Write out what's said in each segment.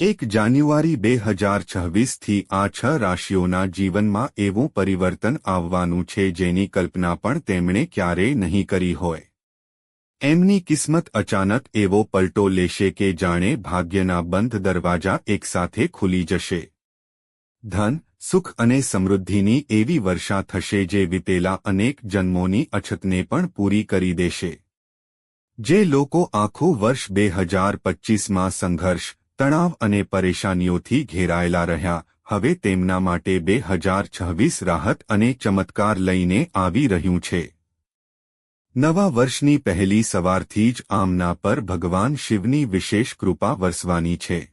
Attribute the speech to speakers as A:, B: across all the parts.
A: એક જાન્યુઆરી બે હજાર છવ્વીસથી આ છ રાશિઓના જીવનમાં એવું પરિવર્તન આવવાનું છે જેની કલ્પના પણ તેમણે ક્યારેય નહીં કરી હોય. એમની કિસ્મત અચાનક એવો પલટો લેશે કે જાણે ભાગ્યના બંધ દરવાજા એકસાથે ખુલી જશે. ધન, સુખ અને સમૃદ્ધિની એવી વર્ષા થશે જે વિતેલા અનેક જન્મોની અછતને પણ પૂરી કરી દેશે. જે લોકો આખું વર્ષ બે હજાર પચ્ચીસમાં સંઘર્ષ તણાવ અને પરેશાનીઓથી ઘેરાયેલા રહ્યા. હવે તેમના માટે બે હજાર છવ્વીસ રાહત અને ચમત્કાર લઈને આવી રહ્યું છે. નવા વર્ષની પહેલી સવારથી જ આમના પર ભગવાન શિવની વિશેષ કૃપા વરસવાની છે.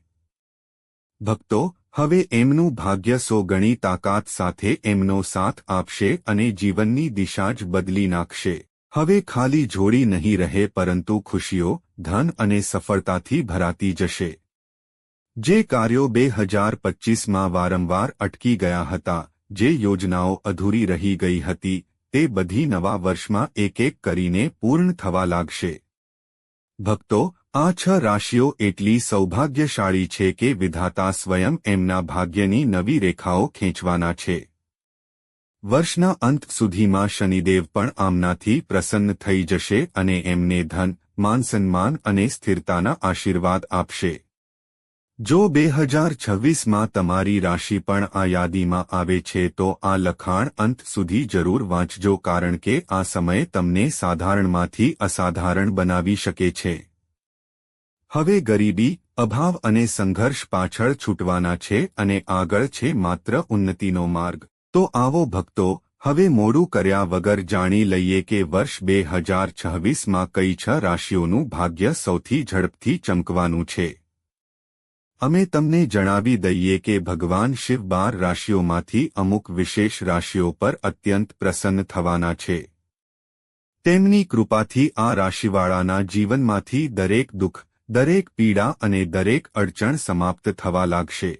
A: ભક્તો, હવે એમનું ભાગ્ય સો ગણી તાકાત સાથે એમનો સાથ આપશે અને જીવનની દિશા જ બદલી નાખશે. હવે ખાલી જોડી નહીં રહે પરંતુ ખુશીઓ, ધન અને સફળતાથી ભરાતી જશે. જે કાર્યો બે હજાર પચ્ચીસમાં વારંવાર અટકી ગયા હતા, જે યોજનાઓ અધૂરી રહી ગઈ હતી, તે બધી નવા વર્ષમાં એક એક કરીને પૂર્ણ થવા લાગશે. ભક્તો, આ છ રાશિઓ એટલી સૌભાગ્યશાળી છે કે વિધાતા સ્વયં એમના ભાગ્યની નવી રેખાઓ ખેંચવાના છે. વર્ષના અંત સુધીમાં શનિદેવ પણ આમનાથી પ્રસન્ન થઈ જશે અને એમને ધન, માનસન્માન અને સ્થિરતાના આશીર્વાદ આપશે. જો બે હજાર છવ્વીસમાં તમારી રાશિ પણ આ યાદીમાં આવે છે તો આ લખાણ અંત સુધી જરૂર વાંચજો કારણ કે આ સમય તમને સાધારણમાંથી અસાધારણ બનાવી શકે છે. હવે ગરીબી, અભાવ અને સંઘર્ષ પાછળ છૂટવાના છે અને આગળ છે માત્ર ઉન્નતિનો માર્ગ. તો આવો ભક્તો, હવે મોડું કર્યા વગર જાણી લઈએ કે વર્ષ બે હજાર છવ્વીસમાં કઈ છ રાશિઓનું ભાગ્ય સૌથી ઝડપથી ચમકવાનું છે. અમે તમને જણાવી દઈએ કે ભગવાન શિવ બાર રાશિઓમાંથી અમુક વિશેષ રાશિઓ પર અત્યંત પ્રસન્ન થવાના છે. તેમની કૃપાથી આ રાશિવાળાના જીવનમાંથી દરેક દુઃખ, દરેક પીડા અને દરેક અડચણ સમાપ્ત થવા લાગશે.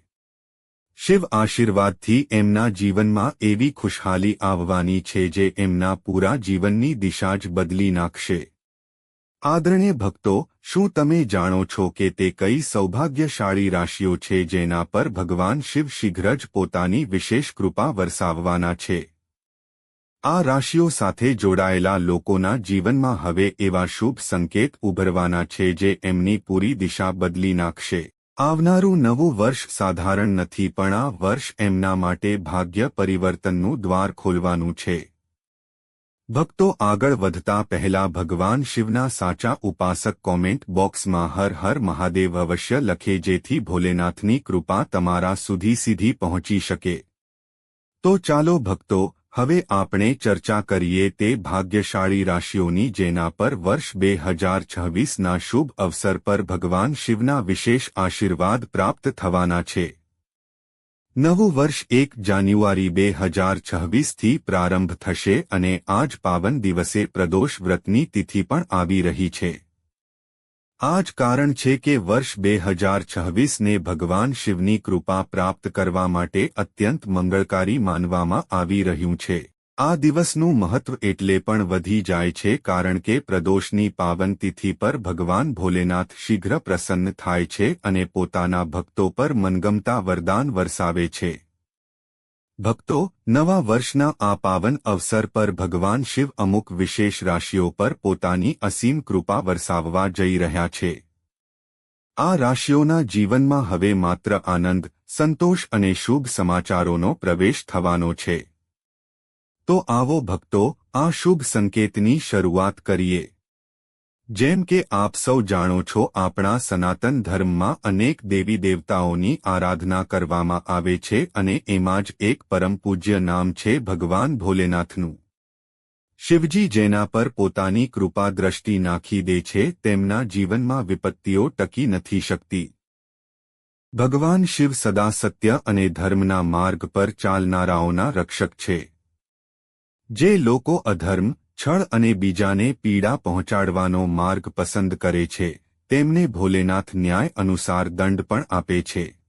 A: શિવ આશીર્વાદથી એમના જીવનમાં એવી ખુશહાલી આવવાની છે જે એમના પૂરા જીવનની દિશા જ બદલી નાખશે. આદરણીય ભક્તો, શું તમે જાણો છો કે તે કઈ સૌભાગ્યશાળી રાશિઓ છે જેના પર ભગવાન શિવ શીઘ્ર જ પોતાની વિશેષ કૃપા વરસાવવાના છે? આ રાશિઓ સાથે જોડાયેલા લોકોના જીવનમાં હવે એવા શુભ સંકેત ઉભરવાના છે જે એમની પૂરી દિશા બદલી નાખશે. આવનારું નવું વર્ષ સાધારણ નથી પણ આ વર્ષ એમના માટે ભાગ્ય પરિવર્તનનું દ્વાર ખોલવાનું છે. ભક્તો આગળ વધતા પહેલા ભગવાન શિવના સાચા ઉપાસક કોમેન્ટ બોક્સમાં હર હર મહાદેવ અવશ્ય લખે જેથી ભોલેનાથની કૃપા તમારા સુધી સીધી પહોંચી શકે. તો ચાલો ભક્તો, હવે આપણે ચર્ચા કરીએ તે ભાગ્યશાળી રાશિઓની જેના પર વર્ષ બે હજાર છવ્વીસના શુભ અવસર પર ભગવાન શિવના વિશેષ આશીર્વાદ પ્રાપ્ત થવાના છે. નવું વર્ષ એક જાન્યુઆરી બે હજાર છવ્વીસથી પ્રારંભ થશે અને આજ પાવન દિવસે પ્રદોષ વ્રતની તિથિ પણ આવી રહી છે. આ જ કારણ છે કે વર્ષ બે હજાર છવ્વીસને ભગવાન શિવની કૃપા પ્રાપ્ત કરવા માટે અત્યંત મંગળકારી માનવામાં આવી રહ્યું છે. આ દિવસનું મહત્વ એટલે પણ વધી જાય છે કારણ કે પ્રદોષની પાવન તિથિ પર ભગવાન ભોલેનાથ શીઘ્ર પ્રસન્ન થાય છે અને પોતાના ભક્તો પર મનગમતા વરદાન વરસાવે છે. ભક્તો, નવા વર્ષના આ પાવન અવસર પર ભગવાન શિવ અમુક વિશેષ રાશિઓ પર પોતાની અસીમ કૃપા વરસાવવા જઈ રહ્યા છે. આ રાશિઓના જીવનમાં હવે માત્ર આનંદ, સંતોષ અને શુભ સમાચારોનો પ્રવેશ થવાનો છે. તો આવો ભક્તો, આ શુભ સંકેતની શરૂઆત કરીએ. જેમ કે આપ સૌ જાણો છો, આપણા સનાતન ધર્મમાં અનેક દેવી દેવતાઓની આરાધના કરવામાં આવે છે અને એમાં જ એક પરમ પૂજ્ય નામ છે ભગવાન ભોલેનાથનું. શિવજી જેના પર પોતાની કૃપા દ્રષ્ટિ નાખી દે છે, તેમના જીવનમાં વિપત્તિઓ ટકી નથી શકતી. ભગવાન શિવ સદા સત્ય અને ધર્મના માર્ગ પર ચાલનારાઓના રક્ષક છે. જે લોકો અધર્મ, છળ અને બીજાને પીડા પહોંચાડવાનો માર્ગ પસંદ કરે છે, તેમને ભોલેનાથ ન્યાય અનુસાર દંડ પણ આપે છે.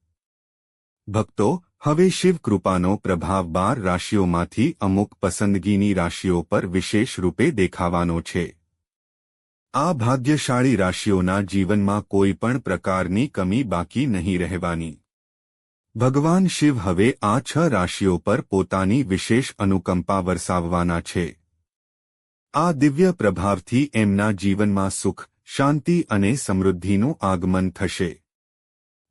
A: ભક્તો, હવે શિવ કૃપાનો પ્રભાવ બાર રાશિઓમાંથી અમુક પસંદગીની રાશિઓ પર વિશેષ રૂપે દેખાવાનો છે. આ ભાગ્યશાળી રાશિઓના જીવનમાં કોઈ પણ પ્રકારની કમી બાકી નહીં રહેવાની. ભગવાન શિવ હવે આ છ રાશિઓ પર પોતાની વિશેષ અનુકંપા વરસાવવાના છે. આ દિવ્ય પ્રભાવથી એમના જીવનમાં સુખ, શાંતિ અને સમૃદ્ધિનું આગમન થશે.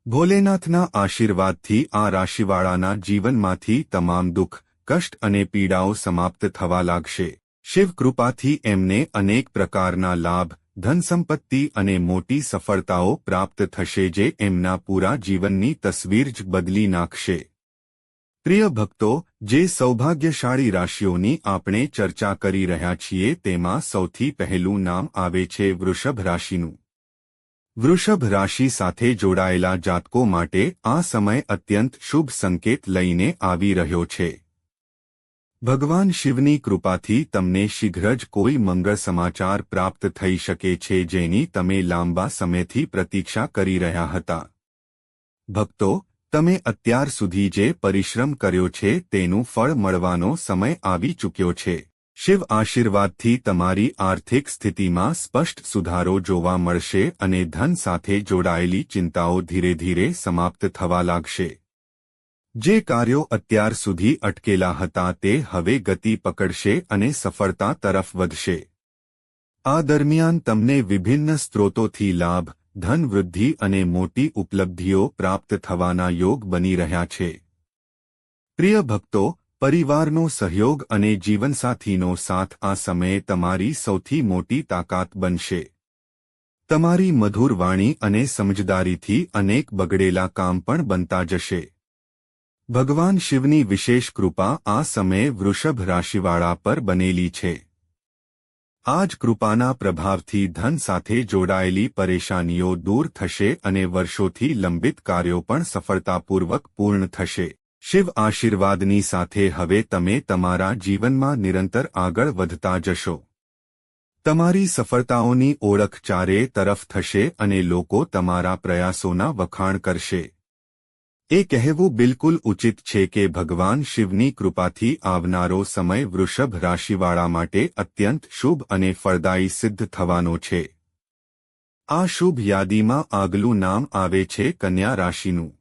A: ભોલેનાથના આશીર્વાદથી આ રાશિવાળાના જીવનમાંથી તમામ દુઃખ, કષ્ટ અને પીડાઓ સમાપ્ત થવા લાગશે. શિવ કૃપાથી એમને અનેક પ્રકારના લાભ ધનસંપત્તિ અને મોટી સફળતાઓ પ્રાપ્ત થશે જે એમના પૂરા જીવનની તસવીર જ બદલી નાખશે. પ્રિય ભક્તો, જે સૌભાગ્યશાળી રાશિઓની આપણે ચર્ચા કરી રહ્યા છીએ તેમાં સૌથી પહેલું નામ આવે છે વૃષભ રાશિનું. વૃષભ રાશિ સાથે જોડાયેલા જાતકો માટે આ સમય અત્યંત શુભ સંકેત લઈને આવી રહ્યો છે. ભગવાન શિવની કૃપાથી તમને શીઘ્ર જ કોઈ મંગળ સમાચાર પ્રાપ્ત થઈ શકે છે જેની તમે લાંબા સમયથી પ્રતીક્ષા કરી રહ્યા હતા. ભક્તો, તમે અત્યાર સુધી જે પરિશ્રમ કર્યો છે તેનું ફળ મળવાનો સમય આવી ચૂક્યો છે. શિવ આશીર્વાદથી તમારી આર્થિક સ્થિતિમાં સ્પષ્ટ સુધારો જોવા મળશે અને ધન સાથે જોડાયેલી ચિંતાઓ ધીરે ધીરે સમાપ્ત થવા લાગશે. જે કાર્યો અત્યાર સુધી અટકેલા હતા તે હવે ગતિ પકડશે અને સફળતા તરફ વધશે. આ દરમિયાન તમને વિભિન્ન સ્ત્રોતોથી લાભ, ધન વૃદ્ધિ અને મોટી ઉપલબ્ધિઓ પ્રાપ્ત થવાના યોગ બની રહ્યા છે. પ્રિય ભક્તો, પરિવારનો સહયોગ અને જીવનસાથીનો સાથ આ સમયે તમારી સૌથી મોટી તાકાત બનશે. તમારી મધુર વાણી અને સમજદારીથી અનેક બગડેલા કામ પણ બનતા જશે. ભગવાન શિવની વિશેષ કૃપા આ સમયે વૃષભ રાશિવાળા પર બનેલી છે. આ જ કૃપાના પ્રભાવથી ધન સાથે જોડાયેલી પરેશાનીઓ દૂર થશે અને વર્ષોથી લંબિત કાર્યો પણ સફળતાપૂર્વક પૂર્ણ થશે. શિવ આશીર્વાદની સાથે હવે તમે તમારા જીવનમાં નિરંતર આગળ વધતા જશો. તમારી સફળતાઓની ઓળખ ચારે તરફ થશે અને લોકો તમારા પ્રયાસોના વખાણ કરશે. એ કહેવું બિલકુલ ઉચિત છે કે ભગવાન શિવની કૃપાથી આવનારો સમય વૃષભ રાશિવાળા માટે અત્યંત શુભ અને ફળદાયી સિદ્ધ થવાનો છે. આ શુભ યાદીમાં આગલું નામ આવે છે કન્યા રાશિનું.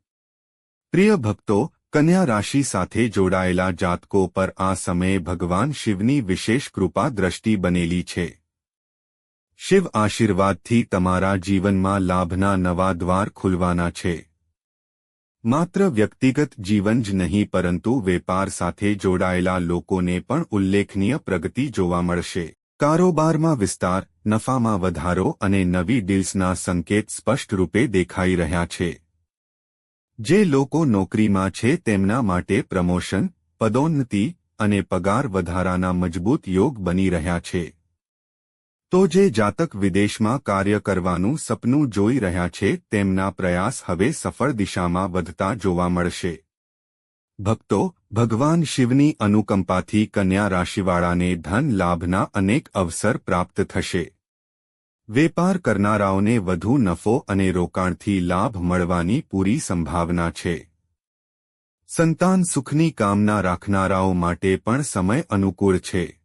A: પ્રિય ભક્તો, કન્યા રાશિ સાથે જોડાયેલા જાતકો પર આ સમયે ભગવાન શિવની વિશેષ કૃપા દ્રષ્ટિ બનેલી છે. શિવ આશીર્વાદથી તમારા જીવનમાં લાભના નવા દ્વાર ખુલવાના છે. માત્ર વ્યક્તિગત જીવન જ નહીં, પરંતુ વેપાર સાથે જોડાયેલા લોકોને પણ ઉલ્લેખનીય પ્રગતિ જોવા મળશે. કારોબારમાં વિસ્તાર, નફામાં વધારો અને નવી ડીલ્સના સંકેત સ્પષ્ટ રૂપે દેખાઈ રહ્યા છે. જે લોકો નોકરીમાં છે, તેમના માટે પ્રમોશન, પદોન્નતિ અને પગાર વધારાના મજબૂત યોગ બની રહ્યા છે. તો જે જાતક વિદેશમાં કાર્ય કરવાનું સપનું જોઈ રહ્યા છે, તેમના પ્રયાસ હવે સફળ દિશામાં વધતા જોવા મળશે. ભક્તો, ભગવાન શિવની અનુકંપાથી કન્યા રાશિવાળાને ધન લાભના અનેક અવસર પ્રાપ્ત થશે. વેપાર કરનારાઓને વધુ નફો અને રોકાણથી લાભ મળવાની પૂરી સંભાવના છે. સંતાન સુખની કામના રાખનારાઓ માટે પણ સમય અનુકૂળ છે.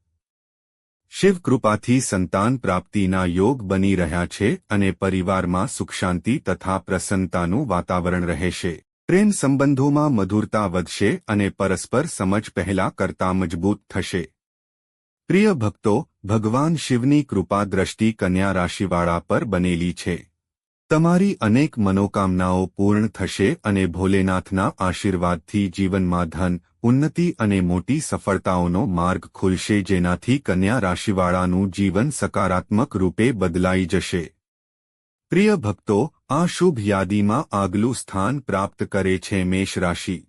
A: શિવકૃપાથી સંતાન પ્રાપ્તિના યોગ બની રહ્યા છે અને પરિવારમાં સુખશાંતિ તથા પ્રસન્નતાનું વાતાવરણ રહેશે. પ્રેમ સંબંધોમાં મધુરતા વધશે અને પરસ્પર સમજ પહેલા કરતા મજબૂત થશે. પ્રિય ભક્તો, ભગવાન શિવની કૃપા દ્રષ્ટિ કન્યા રાશિવાળા પર બનેલી છે. તમારી અનેક મનોકામનાઓ પૂર્ણ થશે અને ભોલેનાથના આશીર્વાદથી જીવનમાં ધન ઉન્નતિ અને મોટી સફળતાઓનો માર્ગ ખુલશે જેનાથી કન્યા રાશિવાળાનું જીવન સકારાત્મક રૂપે બદલાઈ જશે. પ્રિય ભક્તો, આ શુભ યાદીમાં આગલું સ્થાન પ્રાપ્ત કરે છે મેષ રાશિ.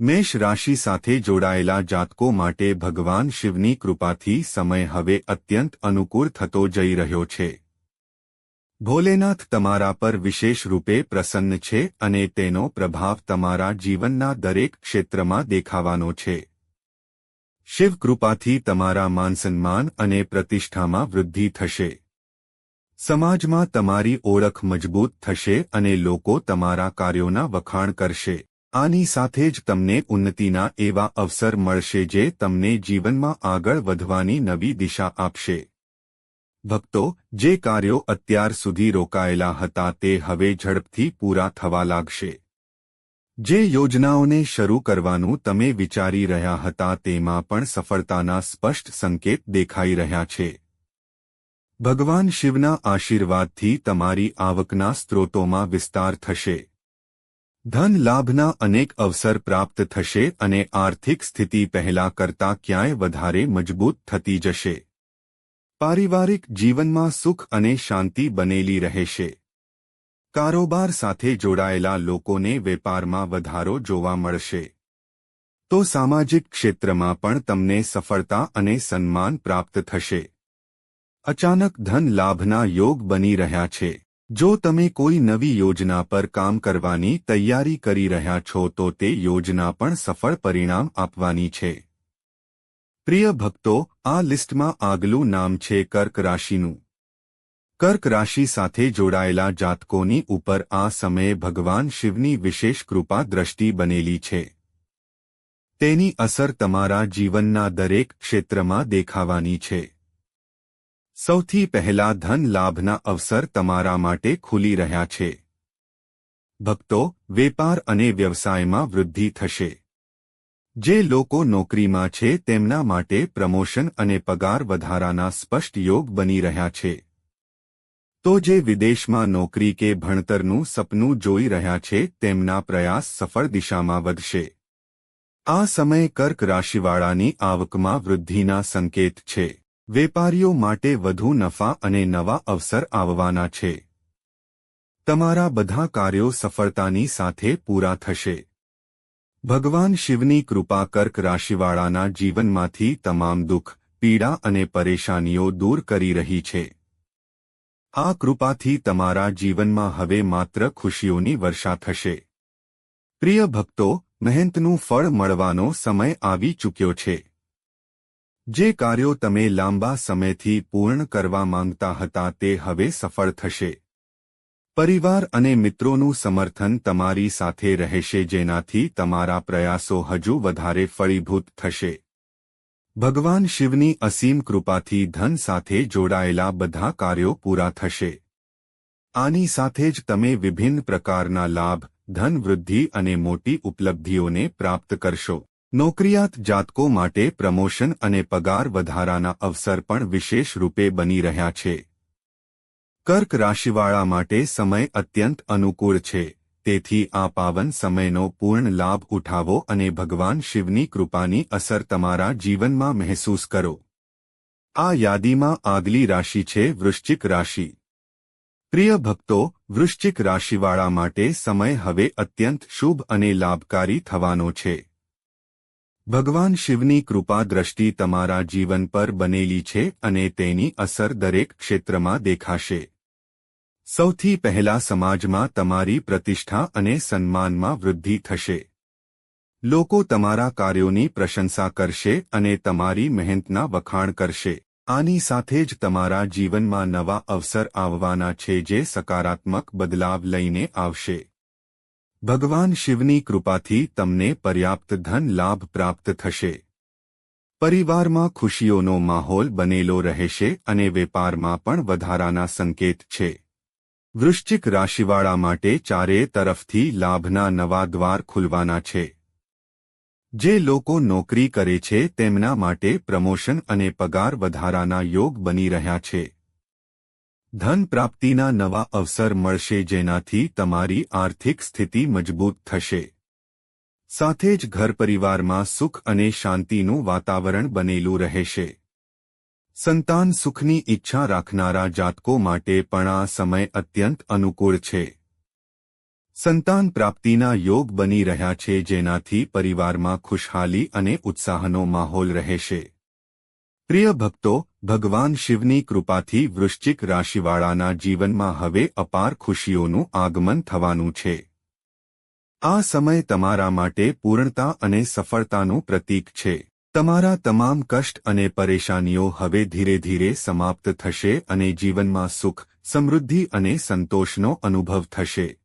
A: મેષ રાશિ સાથે જોડાયેલા જાતકો માટે ભગવાન શિવની કૃપાથી સમય હવે અત્યંત અનુકૂળ થતો જઈ રહ્યો છે. ભોલેનાથ તમારા પર વિશેષ રૂપે પ્રસન્ન છે અને તેનો પ્રભાવ તમારા જીવનના દરેક ક્ષેત્રમાં દેખાવાનો છે. શિવકૃપાથી તમારા માનસન્માન અને પ્રતિષ્ઠામાં વૃદ્ધિ થશે. સમાજમાં તમારી ઓળખ મજબૂત થશે અને લોકો તમારા કાર્યોના વખાણ કરશે. આની સાથે જ તમને ઉન્નતિના એવા અવસર મળશે જે તમને જીવનમાં આગળ વધવાની નવી દિશા આપશે. ભક્તો, જે કાર્યો અત્યાર સુધી રોકાયેલા હતા તે હવે ઝડપથી પૂરા થવા લાગશે. જે યોજનાઓને શરૂ કરવાનું તમે વિચારી રહ્યા હતા તેમાં પણ સફળતાના સ્પષ્ટ સંકેત દેખાઈ રહ્યા છે. ભગવાન શિવના આશીર્વાદથી તમારી આવકના સ્ત્રોતોમાં વિસ્તાર થશે. ધન લાભના અનેક અવસર પ્રાપ્ત થશે અને આર્થિક સ્થિતિ પહેલા કરતા ક્યાંય વધારે મજબૂત થતી જશે. પારિવારિક જીવનમાં સુખ અને શાંતિ બનેલી રહેશે. કારોબાર સાથે જોડાયેલા લોકોને વેપારમાં વધારો જોવા મળશે. તો સામાજિક ક્ષેત્રમાં પણ તમને સફળતા અને સન્માન પ્રાપ્ત થશે. અચાનક ધન લાભના યોગ બની રહ્યા છે. જો તમે કોઈ નવી યોજના પર કામ કરવાની તૈયારી કરી રહ્યા છો તો તે યોજના પણ સફળ પરિણામ આપવાની છે. પ્રિય ભક્તો, આ લિસ્ટમાં આગલું નામ છે કર્ક રાશિનું. કર્ક રાશિ સાથે જોડાયેલા જાતકોની ઉપર આ સમયે ભગવાન શિવની વિશેષ કૃપા દ્રષ્ટિ બનેલી છે. તેની અસર તમારા જીવનના દરેક ક્ષેત્રમાં દેખાવાની છે. સૌથી પહેલા ધન લાભના અવસર તમારા માટે ખુલી રહ્યા છે. ભક્તો, વેપાર અને વ્યવસાયમાં વૃદ્ધિ થશે. જે લોકો નોકરીમાં છે તેમના માટે પ્રમોશન અને પગાર વધારાના સ્પષ્ટ યોગ બની રહ્યા છે. તો જે વિદેશમાં નોકરી કે ભણતરનું સપનું જોઈ રહ્યા છે તેમના પ્રયાસ સફળ દિશામાં વધશે. આ સમય કર્ક રાશિવાળાની આવકમાં વૃદ્ધિના સંકેત છે. વેપારીઓ માટે વધુ નફા અને નવા અવસર આવવાના છે. તમારા બધા કાર્યો સફળતાની સાથે પૂરા થશે. ભગવાન શિવની કૃપા કર્ક રાશિવાળાના જીવનમાંથી તમામ દુઃખ, પીડા અને પરેશાનીઓ દૂર કરી રહી છે. આ કૃપાથી તમારા જીવનમાં હવે માત્ર ખુશીઓની વર્ષા થશે. પ્રિય ભક્તો મહેનતનું ફળ મળવાનો સમય આવી ચૂક્યો છે. જે કાર્યો તમે લાંબા સમયથી પૂર્ણ કરવા માંગતા હતા તે હવે સફળ થશે. પરિવાર અને મિત્રોનું સમર્થન તમારી સાથે રહેશે જેનાથી તમારા પ્રયાસો હજુ વધારે ફળીભૂત થશે. ભગવાન શિવની અસીમ કૃપાથી ધન સાથે જોડાયેલા બધા કાર્યો પૂરા થશે. આની સાથે જ તમે વિભિન્ન પ્રકારના લાભ, ધન વૃદ્ધિ અને મોટી ઉપલબ્ધિઓને પ્રાપ્ત કરશો. નોકરિયાત જાતકો માટે પ્રમોશન અને પગાર વધારાના અવસર પણ વિશેષ રૂપે બની રહ્યા છે. કર્ક રાશિવાળા માટે સમય અત્યંત અનુકૂળ છે. તેથી આ પાવન સમયનો પૂર્ણ લાભ ઉઠાવો અને ભગવાન શિવની કૃપાની અસર તમારા જીવનમાં મહેસૂસ કરો. આ યાદીમાં આગલી રાશિ છે વૃશ્ચિક રાશિ. પ્રિય ભક્તો, વૃશ્ચિક રાશિવાળા માટે સમય હવે અત્યંત શુભ અને લાભકારી થવાનો છે. ભગવાન શિવની કૃપા દ્રષ્ટિ તમારા જીવન પર બનેલી છે અને તેની અસર દરેક ક્ષેત્રમાં દેખાશે. સૌથી પહેલા સમાજમાં તમારી પ્રતિષ્ઠા અને સન્માનમાં વૃદ્ધિ થશે. લોકો તમારા કાર્યોની પ્રશંસા કરશે અને તમારી મહેનતના વખાણ કરશે. આની સાથે જ તમારા જીવનમાં નવા અવસર આવવાના છે જે સકારાત્મક બદલાવ લઈને આવશે. ભગવાન શિવની કૃપાથી તમને પર્યાપ્ત ધન લાભ પ્રાપ્ત થશે. પરિવારમાં ખુશીઓનો માહોલ બનેલો રહેશે અને વેપારમાં પણ વધારાના સંકેત છે. વૃશ્ચિક રાશિવાળા માટે ચારે તરફથી લાભના નવા દ્વાર ખુલવાના છે. જે લોકો નોકરી કરે છે તેમના માટે પ્રમોશન અને પગાર વધારાના યોગ બની રહ્યા છે. ધન પ્રાપ્તિના નવા અવસર મળશે જેનાથી તમારી આર્થિક સ્થિતિ મજબૂત થશે. સાથે જ ઘર પરિવારમાં સુખ અને શાંતિનું વાતાવરણ બનેલું રહેશે. સંતાન સુખની ઈચ્છા રાખનારા જાતકો માટે પણ આ સમય અત્યંત અનુકૂળ છે. સંતાન પ્રાપ્તિના યોગ બની રહ્યા છે જેનાથી પરિવારમાં ખુશહાલી અને ઉત્સાહનો માહોલ રહેશે. પ્રિય ભક્તો, ભગવાન શિવની કૃપાથી વૃશ્ચિક રાશિવાળાના જીવનમાં હવે અપાર ખુશીઓનું આગમન થવાનું છે. આ સમય તમારા માટે પૂર્ણતા અને સફળતાનું પ્રતીક છે. તમારા તમામ કષ્ટ અને પરેશાનીઓ હવે ધીરે ધીરે સમાપ્ત થશે અને જીવનમાં સુખ, સમૃદ્ધિ અને સંતોષનો અનુભવ થશે.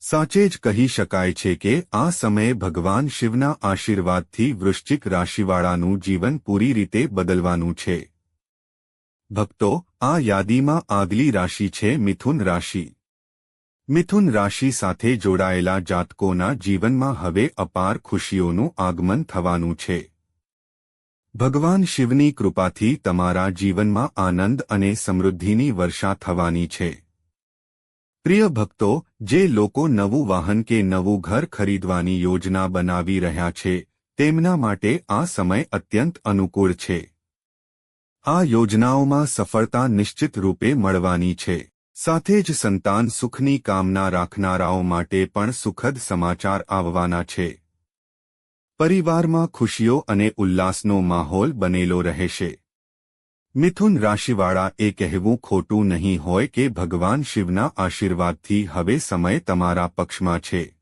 A: સાચે જ કહી શકાય છે કે આ સમયે ભગવાન શિવના આશીર્વાદથી વૃશ્ચિક રાશિવાળાનું જીવન પૂરી રીતે બદલવાનું છે. ભક્તો, આ યાદીમાં આગલી રાશિ છે મિથુન રાશિ. મિથુન રાશિ સાથે જોડાયેલા જાતકોના જીવનમાં હવે અપાર ખુશીઓનું આગમન થવાનું છે. ભગવાન શિવની કૃપાથી તમારા જીવનમાં આનંદ અને સમૃદ્ધિની વર્ષા થવાની છે. પ્રિય ભક્તો, જે લોકો નવું વાહન કે નવું ઘર ખરીદવાની યોજના બનાવી રહ્યા છે, તેમના માટે આ સમય અત્યંત અનુકૂળ છે. આ યોજનાઓમાં સફળતા નિશ્ચિત રૂપે મળવાની છે. સાથે જ સંતાન સુખની કામના રાખનારાઓ માટે પણ સુખદ સમાચાર આવવાના છે. પરિવારમાં ખુશીઓ અને ઉલ્લાસનો માહોલ બનેલો રહેશે. મિથુન રાશિવાળા એ કહેવું ખોટું નહીં હોય કે ભગવાન શિવના આશીર્વાદથી હવે સમય તમારા પક્ષમાં છે.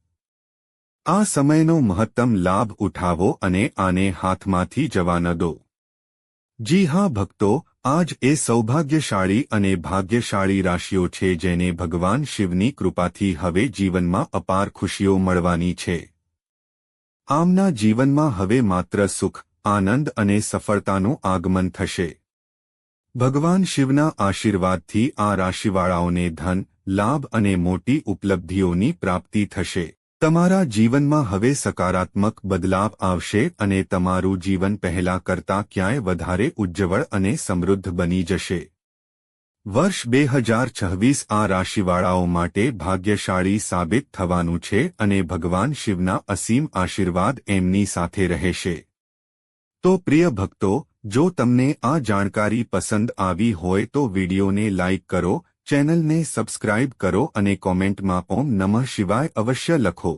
A: આ સમયનો મહત્તમ લાભ ઉઠાવો અને આને હાથમાંથી જવા ન દો. જી હા, ભક્તો, આજ એ સૌભાગ્યશાળી અને ભાગ્યશાળી રાશિઓ છે જેને ભગવાન શિવની કૃપાથી હવે જીવનમાં અપાર ખુશીઓ મળવાની છે. આમના જીવનમાં હવે માત્ર સુખ, આનંદ અને સફળતાનું આગમન થશે. ભગવાન શિવના આશીર્વાદથી આ રાશિવાળાઓને ધન, લાભ અને મોટી ઉપલબ્ધિઓની પ્રાપ્તિ થશે. તમારા જીવનમાં હવે સકારાત્મક બદલાવ આવશે અને તમારું જીવન પહેલા કરતાં ક્યાંય વધારે ઉજ્જવળ અને સમૃદ્ધ બની જશે. વર્ષ બે હજાર છવ્વીસ આ રાશિવાળાઓ માટે ભાગ્યશાળી સાબિત થવાનું છે અને ભગવાન શિવના અસીમ આશીર્વાદ એમની સાથે રહેશે. તો પ્રિય ભક્તો, જો તમને આ જાણકારી પસંદ આવી હોય તો વિડીયોને લાઇક કરો, ચેનલને સબસ્ક્રાઇબ કરો અને કોમેન્ટમાં ઓમ નમઃ શિવાય અવશ્ય લખો.